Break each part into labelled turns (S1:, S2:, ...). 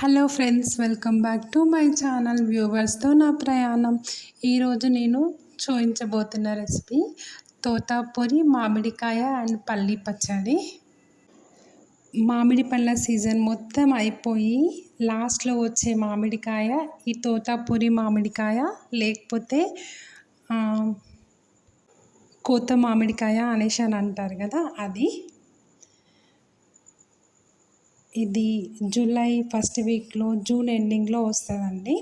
S1: Hello friends welcome back to my channel వ్యూవర్స్తో నా ప్రయాణం. ఈరోజు నేను చూపించబోతున్న రెసిపీ తోతాపూరి మామిడికాయ అండ్ పల్లి పచ్చడి. మామిడి పళ్ళ సీజన్ మొత్తం అయిపోయి లాస్ట్లో వచ్చే మామిడికాయ ఈ తోతాపూరి మామిడికాయ లేకపోతే కోత మామిడికాయ అనేసి అని అంటారు కదా అది. ఇది జూలై ఫస్ట్ వీక్లో జూన్ ఎండింగ్లో వస్తుందండి.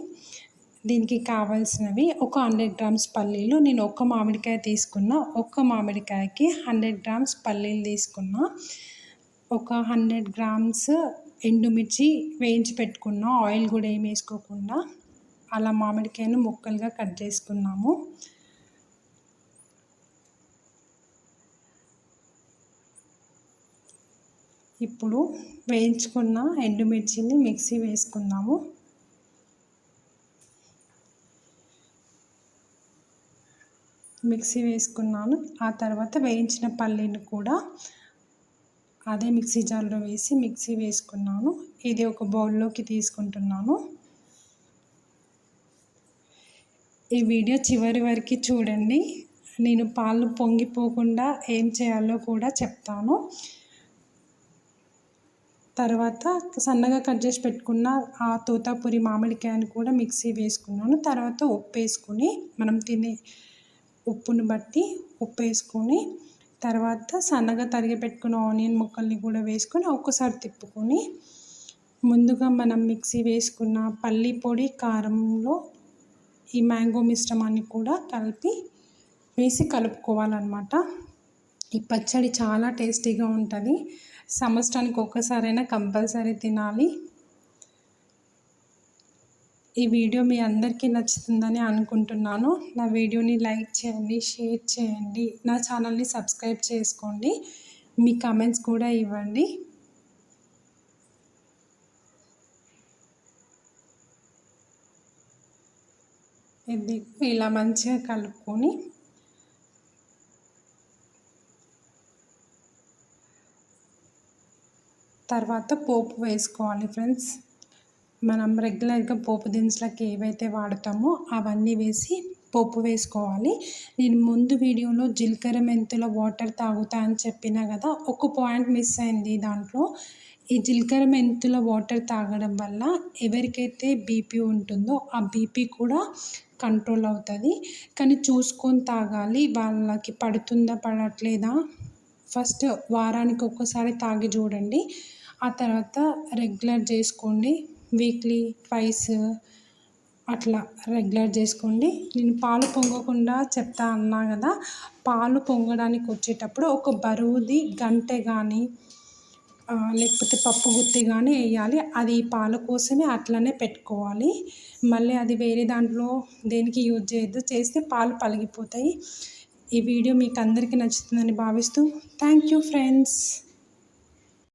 S1: దీనికి కావాల్సినవి ఒక హండ్రెడ్ గ్రామ్స్ పల్లీలు. నేను ఒక్క మామిడికాయ తీసుకున్న ఒక్క మామిడికాయకి హండ్రెడ్ గ్రామ్స్ పల్లీలు తీసుకున్న ఒక హండ్రెడ్ గ్రామ్స్ ఎండుమిర్చి వేయించి పెట్టుకున్న ఆయిల్ కూడా ఏమి వేసుకోకుండా అలా మామిడికాయను ముక్కలుగా కట్ చేసుకున్నాము. ఇప్పుడు వేయించుకున్న ఎండుమిర్చిని మిక్సీ వేసుకుందాము. మిక్సీ వేసుకున్నాను. ఆ తర్వాత వేయించిన పల్లీని కూడా అదే మిక్సీ జార్లో వేసి మిక్సీ వేసుకున్నాను. ఇది ఒక బౌల్లోకి తీసుకుంటున్నాను. ఈ వీడియో చివరి వరకు చూడండి. నేను పాలు పొంగిపోకుండా ఏం చేయాలో కూడా చెప్తాను. తర్వాత సన్నగా కట్ చేసి పెట్టుకున్న ఆ తోతాపురి మామిడికాయను కూడా మిక్సీ వేసుకున్నాను. తర్వాత ఉప్పు వేసుకుని మనం తినే ఉప్పును బట్టి ఉప్పు వేసుకొని తర్వాత సన్నగా తరిగి పెట్టుకున్న ఆనియన్ ముక్కల్ని కూడా వేసుకొని ఒక్కసారి తిప్పుకొని ముందుగా మనం మిక్సీ వేసుకున్న పల్లి పొడి కారంలో ఈ మ్యాంగో మిశ్రమాన్ని కూడా కలిపి వేసి కలుపుకోవాలన్నమాట. ఈ పచ్చడి చాలా టేస్టీగా ఉంటుంది. సంవత్సరానికి ఒక్కసారైనా కంపల్సరీ తినాలి. ఈ వీడియో మీ అందరికీ నచ్చుతుందని అనుకుంటున్నాను. నా వీడియోని లైక్ చేయండి షేర్ చేయండి. నా ఛానల్ని సబ్స్క్రైబ్ చేసుకోండి. మీ కమెంట్స్ కూడా ఇవ్వండి. ఇది ఇలా మంచిగా కలుపుకొని తర్వాత పోపు వేసుకోవాలి ఫ్రెండ్స్. మనం రెగ్యులర్గా పోపు దినుసులకి ఏవైతే వాడతామో అవన్నీ వేసి పోపు వేసుకోవాలి. నేను ముందు వీడియోలో జీలకర్ర మెంతుల వాటర్ తాగుతా అని చెప్పిన కదా ఒక పాయింట్ మిస్ అయింది దాంట్లో. ఈ జీలకర్ర మెంతుల వాటర్ తాగడం వల్ల ఎవరికైతే బీపీ ఉంటుందో ఆ బీపీ కూడా కంట్రోల్ అవుతుంది. కానీ చూసుకొని తాగాలి. వాళ్ళకి పడుతుందా పడట్లేదా? ఫస్ట్ వారానికి ఒక్కసారి తాగి చూడండి. ఆ తర్వాత రెగ్యులర్ చేసుకోండి. వీక్లీ ట్వైస్ అట్లా రెగ్యులర్ చేసుకోండి. నేను పాలు పొంగకుండా చెప్తా అన్నా కదా పాలు పొంగడానికి వచ్చేటప్పుడు ఒక బరువుది గంటె కానీ లేకపోతే పప్పు గుత్తి కానీ వేయాలి. అది పాల కోసమే అట్లనే పెట్టుకోవాలి. మళ్ళీ అది వేరే దాంట్లో దేనికి యూజ్ చేయొద్దు చేస్తే పాలు పలిగిపోతాయి. ఈ వీడియో మీకు అందరికీ నచ్చుతుందని భావిస్తూ థ్యాంక్ యూ ఫ్రెండ్స్